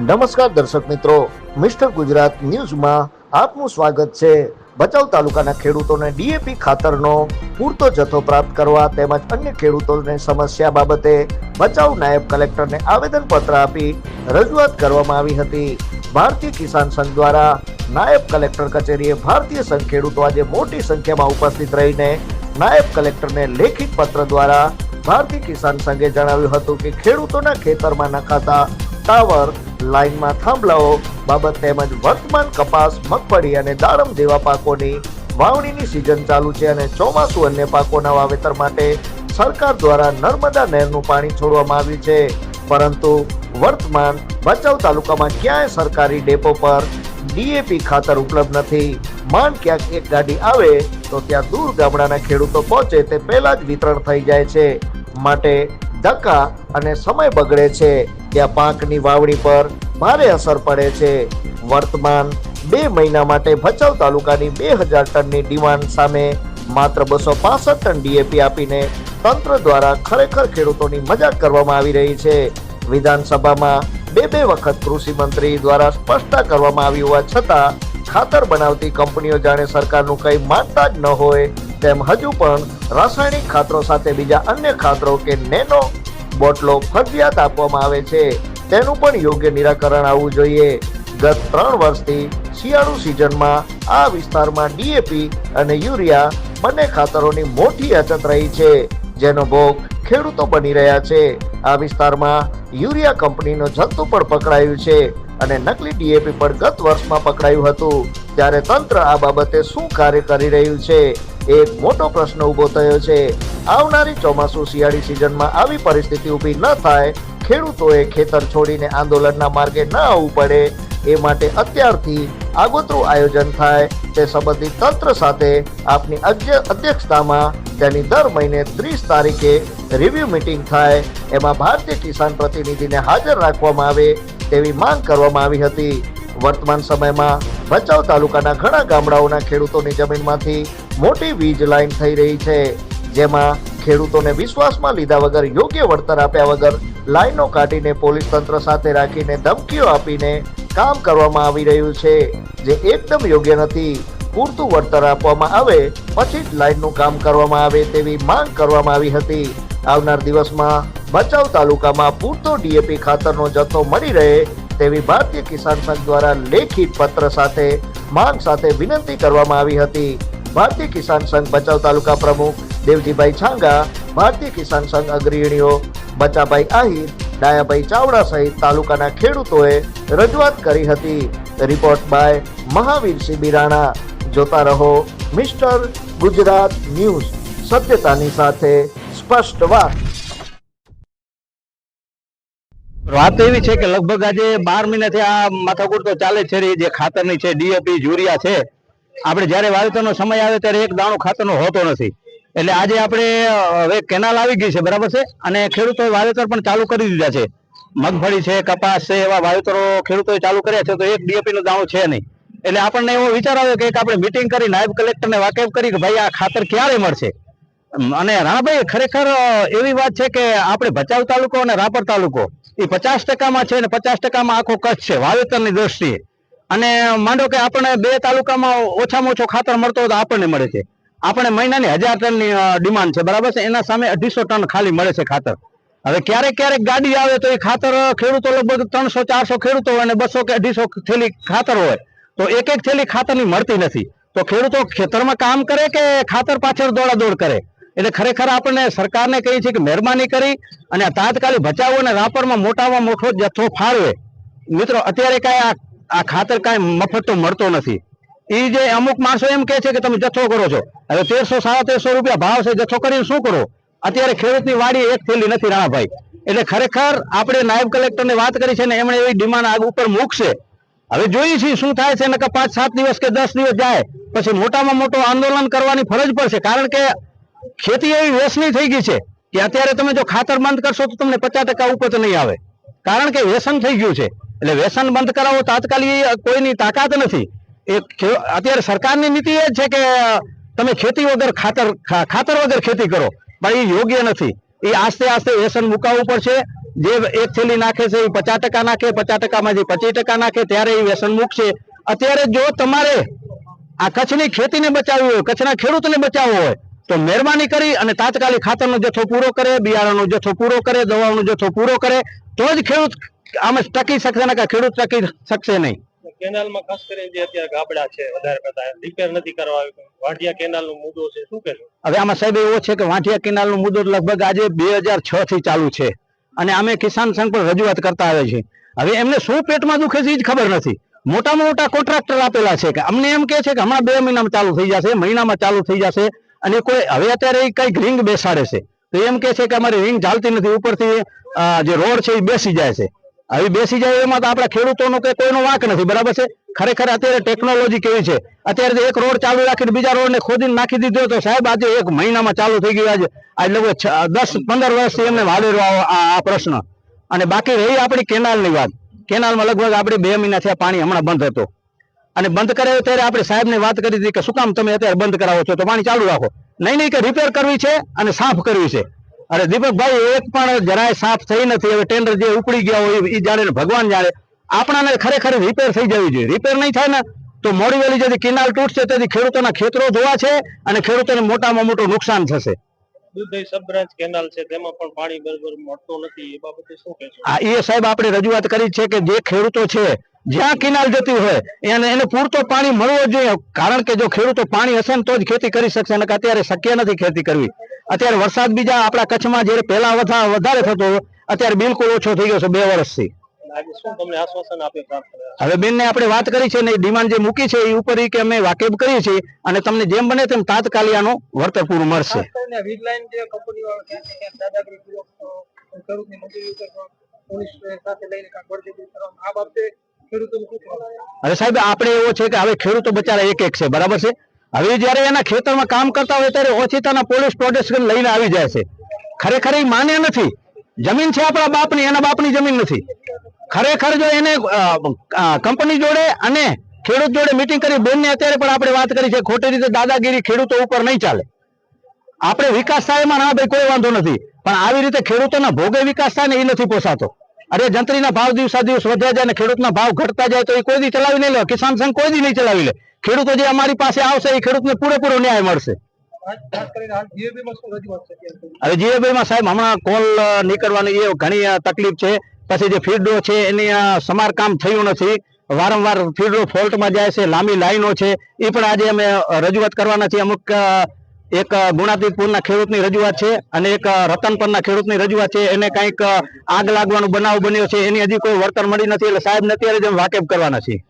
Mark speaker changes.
Speaker 1: નમસ્કાર દર્શક મિત્રો, મિસ્ટર ગુજરાત ન્યૂઝમાં આપનું સ્વાગત છે. ભચાઉ તાલુકાના ખેડૂતોને ડીએપી ખાતરનો પૂરતો જથ્થો પ્રાપ્ત કરવા તેમજ અન્ય ખેડૂતોને સમસ્યા બાબતે ભચાઉ નાયબ કલેક્ટરને આવેદનપત્ર આપી રજૂઆત કરવામાં આવી હતી. ભારતીય કિસાન સંઘ દ્વારા નાયબ કલેક્ટર કચેરીએ ભારતીય સંઘ ખેડૂતો આજે મોટી સંખ્યામાં ઉપસ્થિત રહીને નાયબ કલેક્ટરને લેખિત પત્ર દ્વારા ભારતીય કિસાન સંઘે જણાવ્યું હતું કે ખેડૂતોના ખેતરમાં નખાતા ટાવર, લાઇનમાં થાંભલાઓ, બાબત તેમજ વર્તમાન કપાસ, મગફળી અને દાડમ જેવા પાકોની વાવણીની સિઝન ચાલુ છે અને ચોમાસુ અન્ય પાકોના વાવેતર માટે સરકાર દ્વારા નર્મદા નહેરનું પાણી છોડવામાં આવ્યું છે. પરંતુ વર્તમાન ભચાઉ તાલુકામાં ક્યાંય સરકારી ડેપો પર ડીએપી ખાતર ઉપલબ્ધ નથી. માંડ ક્યાંક એક ગાડી આવે તો ત્યાં દૂર ગામડાના ખેડૂતો પહોંચે તે પહેલા જ વિતરણ થઈ જાય છે. માટે ધક્કા અને સમય બગડે છે. ત્યાં પાકની વાવણી પર ભારે અસર પડે છે. વર્તમાન બે મહિના માટે ભચાઉ તાલુકાની બે હજાર ટનની ડિમાન્ડ સામે માત્ર બસો પાસઠ ટન ડીએપી આપીને તંત્ર દ્વારા ખરેખર ખેડૂતોની મજાક કરવામાં આવી રહી છે. વિધાનસભામાં બે બે વખત કૃષિ મંત્રી દ્વારા સ્પષ્ટતા કરવામાં આવી હોવા છતાં ખાતર બનાવતી કંપનીઓ જાણે સરકારનું કંઈ માનતા જ ન હોય તેમ હજુ પણ રાસાયણિક ખાતરો સાથે બીજા અન્ય ખાતરો કે નેનો બોટલો ફરજિયાત આપવામાં આવે છે. તેનું પણ યોગ્ય નિરાકરણ આવવું જોઈએ. ગત ત્રણ વર્ષથી શિયાળુ સિઝનમાં આ વિસ્તારમાં ડીએપી અને યુરિયા બંને ખાતરોની મોટી અછત રહી છે. જેનો ભોગ ખેડૂતો બની રહ્યા છે. આ વિસ્તારમાં યુરિયા કંપનીનો જથ્થો પણ પકડાયું છે અને નકલી ડીએપી પણ ગત વર્ષમાં પકડાયું હતું. ત્યારે તંત્ર આ બાબતે શું કાર્ય કરી રહ્યું છે? એક મોટો પ્રશ્ન ઊભો થયો છે. આવનારી ચોમાસુ શિયાળી સિઝનમાં આવી પરિસ્થિતિ ઊભી ન થાય. ખેડૂતોએ ખેતર છોડીને આંદોલનના માર્ગે ન આવવું પડે. એ માટે અત્યારથી આગોતરું આયોજન થાય. તે સંબંધિત તંત્ર સાથે આપની અધ્યક્ષતામાં તેની દર મહિને ત્રીસ તારીખે રિવ્યુ મીટિંગ થાય. એમાં ભારતીય કિસાન પ્રતિનિધિને હાજર રાખવામાં આવે તેવી માંગ કરવામાં આવી હતી. વર્તમાન સમયમાં ભચાઉ તાલુકાના ઘણા ગામડાઓના ખેડૂતોની જમીનમાંથી મોટી વીજ લાઈન થઈ રહી છે, જેમાં ખેડૂતોને વિશ્વાસમાં લીધા વગર યોગ્ય વળતર આપ્યા વગર લાઈનો કાઢીને પોલીસ તંત્ર સાથે રાખીને ધમકીઓ આપીને કામ કરવામાં આવી રહ્યું છે, જે એકદમ યોગ્ય નથી. પૂરતું વળતર આપવામાં આવે, પછી જ લાઈનનું કામ કરવામાં આવે તેવી માંગ કરવામાં આવી હતી. આવનાર દિવસમાં ભચાઉ તાલુકામાં પૂરતો ડીએપી ખાતરનો જથ્થો મળી રહે તેવી ભારતીય કિસાન સંઘ દ્વારા લેખિત પત્ર સાથે માંગ સાથે વિનંતી કરવામાં આવી હતી. ભારતીય કિસાન સંઘ ભચાઉ તાલુકા પ્રમુખ દેવજીભાઈ છાંગા, ભારતીય કિસાન સંઘ અગ્રણીઓ બચાભાઈ આહિર, ડાયાભાઈ ચાવડા સહિત તાલુકાના ખેડૂતોએ રજૂઆત કરી હતી. રિપોર્ટ બાય મહાવીરસિંહ બિરાણા જોતા રહો મિસ્ટર ગુજરાત ન્યૂઝ. સત્યતાની સાથે સ્પષ્ટ વાત.
Speaker 2: વાત એવી છે કે લગભગ આજે બાર મહિનાથી આ માથાકૂટ તો ચાલે છે. જે ખાતરની છે, ડીએપી, યુરિયા છે આપણે જ્યારે વાવેતરનો સમય આવે ત્યારે એક દાણો ખાતરનો હોતો નથી. એટલે આજે આપણે હવે કેનાલ આવી ગઈ છે, બરાબર છે? અને ખેડૂતોએ વાવેતર પણ ચાલુ કરી દીધા છે. મગફળી છે, કપાસ છે, એવા વાવેતરો ખેડૂતોએ ચાલુ કર્યા છે, તો એક ડીએપી નો દાણો છે નહીં. એટલે આપણને એવો વિચાર આવ્યો કે આપણે મિટિંગ કરી, નાયબ કલેક્ટરને વાકેફ કરી કે ભાઈ આ ખાતર ક્યારે મળશે? અને રાણાભાઈ, ખરેખર એવી વાત છે કે આપણે ભચાઉ તાલુકો અને રાપર તાલુકો, એ પચાસ ટકામાં છે અને પચાસ ટકામાં આખો કચ્છ છે, વાવેતરની દ્રષ્ટિએ. અને માંડો કે આપણે બે તાલુકામાં ઓછામાં ઓછો ખાતર મળતો હોય તો આપણને મળે છે. આપણે મહિનાની હજાર ટનની ડિમાન્ડ છે, બરાબર છે? એના સામે અઢીસો ટન ખાલી મળે છે ખાતર. હવે ક્યારેક ક્યારેક ગાડી આવે તો એ ખાતર ખેડૂતો લગભગ ત્રણસો, ચારસો ખેડૂતો હોય અને બસો કે અઢીસો થેલી ખાતર હોય. તો એક એક થેલી ખાતરની મળતી નથી. તો ખેડૂતો ખેતરમાં કામ કરે કે ખાતર પાછળ દોડાદોડ કરે? એટલે ખરેખર આપણને સરકારને કહીએ છીએ કે મહેરબાની કરી અને તાત્કાલિક બચાવો અને રાપરમાં મોટામાં મોટો જથ્થો ફાળવે. મિત્રો, અત્યારે કાંઈ આ આ ખાતર કાંઈ મફત તો મળતો નથી. એ જે અમુક માણસો એમ કહે છે કે તમે જથ્થો કરો છો. હવે તેરસો, સાડા તેરસો રૂપિયા ભાવ છે જથ્થો કરીને શું કરો? અત્યારે ખેડૂતની વાડી એક થેલી નથી રાણાભાઈ. એટલે ખરેખર આપણે નાયબ કલેક્ટરને વાત કરી છે ને એમણે એવી ડિમાન્ડ આગ ઉપર મૂકશે. હવે જોઈએ છીએ શું થાય છે, નકર પાંચ, સાત દિવસ કે દસ દિવસ જાય, પછી મોટામાં મોટું આંદોલન કરવાની ફરજ પડશે. કારણ કે ખેતી એવી વ્યસની થઈ ગઈ છે કે અત્યારે તમે જો ખાતર બંધ કરશો તો તમને પચાસ ટકા ઉપજ નહીં આવે. કારણ કે વ્યસન થઈ ગયું છે. એટલે વ્યસન બંધ કરાવો તાત્કાલિક કોઈની તાકાત નથી. એ અત્યારે સરકારની નીતિ એ છે કે, તમે ખેતી વગર ખાતર ખાતર વગર ખેતી કરો, પણ એ યોગ્ય નથી. એ આસ્તે આસ્તે વ્યસન મુકાવવું પડશે. જે એક થેલી નાખે છે, એ પચાસ ટકા નાખે, પચાસ ટકામાંથી પચીસ ટકા નાખે, ત્યારે એ વ્યસન મૂકશે. અત્યારે જો તમારે આ કચ્છની ખેતીને બચાવવી હોય, કચ્છના ખેડૂતને બચાવવો હોય, તો મહેરબાની કરી અને તાત્કાલિક ખાતરનો જથ્થો પૂરો કરે, બિયારણનો જથ્થો પૂરો કરે દવાનો જથ્થો પૂરો કરે, તો જ ખેડૂત આમાં ટકી શકશે ને ખેડૂત ટકી શકશે નહીં.
Speaker 3: કેનાલમાં ખાસ કરીને જે અત્યારે ગાબડા છે વધારે પડતા રિપેર નથી કરવા વાંઢિયા કેનાલ મુદ્દો છે શું કહેશો?
Speaker 2: હવે આમાં સાહેબ એવો છે કે વાંઠિયા કેનાલનો મુદ્દો લગભગ આજે બે હજાર છ થી ચાલુ છે. અને અમે કિસાન સંઘ પર રજૂઆત કરતા આવે છે. હવે એમને શું પેટમાં દુખે છે એ જ ખબર નથી. મોટામાં મોટા કોન્ટ્રાક્ટર આપેલા છે કે અમને એમ કે છે કે હમણાં બે મહિનામાં ચાલુ થઈ જશે મહિનામાં ચાલુ થઈ જશે. અને કોઈ હવે અત્યારે કંઈક રિંગ બેસાડે છે. તો એમ કે છે કે અમારી રિંગ ચાલતી નથી ઉપરથી જે રોડ છે એ બેસી જાય છે. હવે બેસી જાય એમાં તો આપણા ખેડૂતોનો કે કોઈનો વાંક નથી, બરાબર છે? ખરેખર અત્યારે ટેકનોલોજી કેવી છે? અત્યારે એક રોડ ચાલુ રાખીને બીજા રોડને ખોદીને નાખી દીધો તો સાહેબ આજે એક મહિનામાં ચાલુ થઈ ગયું આજે. આજે લગભગ દસ, પંદર વર્ષથી એમને વાલેરો આ આ પ્રશ્ન. અને બાકી રહી આપણી કેનાલની વાત. કેનાલમાં લગભગ આપણે બે મહિના થયા પાણી હમણાં બંધ હતો. અને બંધ કરાયો ત્યારે આપણે સાહેબને વાત કરી હતી કે શું કામ તમે અત્યારે બંધ કરાવો છો? તો પાણી ચાલુ રાખો. નહીં નહીં, કે રિપેર કરવી છે અને સાફ કરવી છે. અરે દીપકભાઈ એક પણ જરાય સાફ થઈ નથી. હવે ટેન્ડર જે ઉપડી ગયા હોય એ જાણે ભગવાન જાણે. આપણાને ખરેખર રિપેર થઈ જવી જોઈએ. રિપેર નહીં થાય ને તો મોડી વેલી જેથી કેનાલ તૂટશે તેથી ખેડૂતોના ખેતરો ધોવા છે અને ખેડૂતોને મોટામાં મોટું નુકસાન થશે.
Speaker 3: દૂધઈ સબ કેનાલ છે તેમાં પણ પાણી બરોબર મળતું નથી. એ બાબતે શું કહેશો?
Speaker 2: આ એ સાહેબ આપણે રજૂઆત કરી છે કે જે ખેડૂતો છે જ્યાં કેનાલ જતી હોય એને એને પૂરતો પાણી મળવો જોઈએ. કારણ કે જો ખેડૂતો પાણી હશે ને તો જ ખેતી કરી શકશે અને અત્યારે શક્ય નથી ખેતી કરવી. અત્યારે વરસાદ બીજા આપણા કચ્છમાં જ્યારે પહેલા વધા- વધારે થતો અત્યારે બિલકુલ ઓછો થઈ ગયો છે બે વર્ષથી. હવે બેન બેનને આપણે વાત કરી છે ને ડિમાન્ડ જે મૂકી છે એ ઉપર કે અમે વાકેફ કરીએ છીએ અને તમને જેમ બને તેમ તાત્કાલિક આનું વળતર પૂરું મળશે.
Speaker 4: ખાસ કરીને વીજ લાઈન જે કંપની વાળા છે કે ક્યાંક દાદાગીરી પૂર્વક અ, ખેડૂતની મજૂરી ઉપર પણ પોલીસ સાથે લઈને કાંઈક બળજબરી કરવામાં આ બાબતે ખેડૂતોનું શું કહેવું? છે?
Speaker 2: હવે સાહેબ આપણે એવો છે કે હવે ખેડૂતો બચારા એક એક છે બરાબર છે? હવે જયારે એના ખેતરમાં કામ કરતા હોય ત્યારે ઓછીતાના પોલીસ પ્રોટેક્શન લઈને આવી જાય છે. ખરેખર એ માને નથી. જમીન છે આપણા બાપની, એના બાપની જમીન નથી. ખરેખર જો એને કંપની જોડે અને ખેડૂત જોડે મીટિંગ કરી બેનને અત્યારે પણ આપણે વાત કરી છે, ખોટી રીતે દાદાગીરી ખેડૂતો ઉપર નહીં ચાલે. આપણે વિકાસ થાય એમાં ના ભાઈ, કોઈ વાંધો નથી. પણ આવી રીતે ખેડૂતોના ભોગે વિકાસ થાય ને એ નથી પોસાતો. અરે જંત્રીના ભાવ દિવસા દિવસ વધ્યા જાય અને ખેડૂતના ભાવ ઘટતા જાય તો એ કોઈ દી ચલાવી નહીં લે, કિસાન સંઘ કોઈ દી નહીં ચલાવી લે. ખેડૂતો જે અમારી પાસે આવશે, એ ખેડૂતને પૂરેપૂરો ન્યાય મળશે? હવે જીએબી માં સાહેબ, હમણાં કોલ નીકળવાની એ ઘણી તકલીફ છે. પછી જે ફીડો છે, એની સમારકામ થયું નથી. વારંવાર ફીડો ફોલ્ટમાં જાય છે, લાંબી લાઈનો છે. એ પણ આજે અમે રજૂઆત કરવાના છીએ. અમુક એક ગુણાતીતપુરના ખેડૂતની રજૂઆત છે અને એક રતનપરના ખેડૂતની રજૂઆત છે. એને કંઈક આગ લાગવાનો બનાવ બન્યો છે. એની હજી કોઈ વળતર મળી નથી. એટલે સાહેબને અત્યારે જ વાકેફ કરવાના છીએ.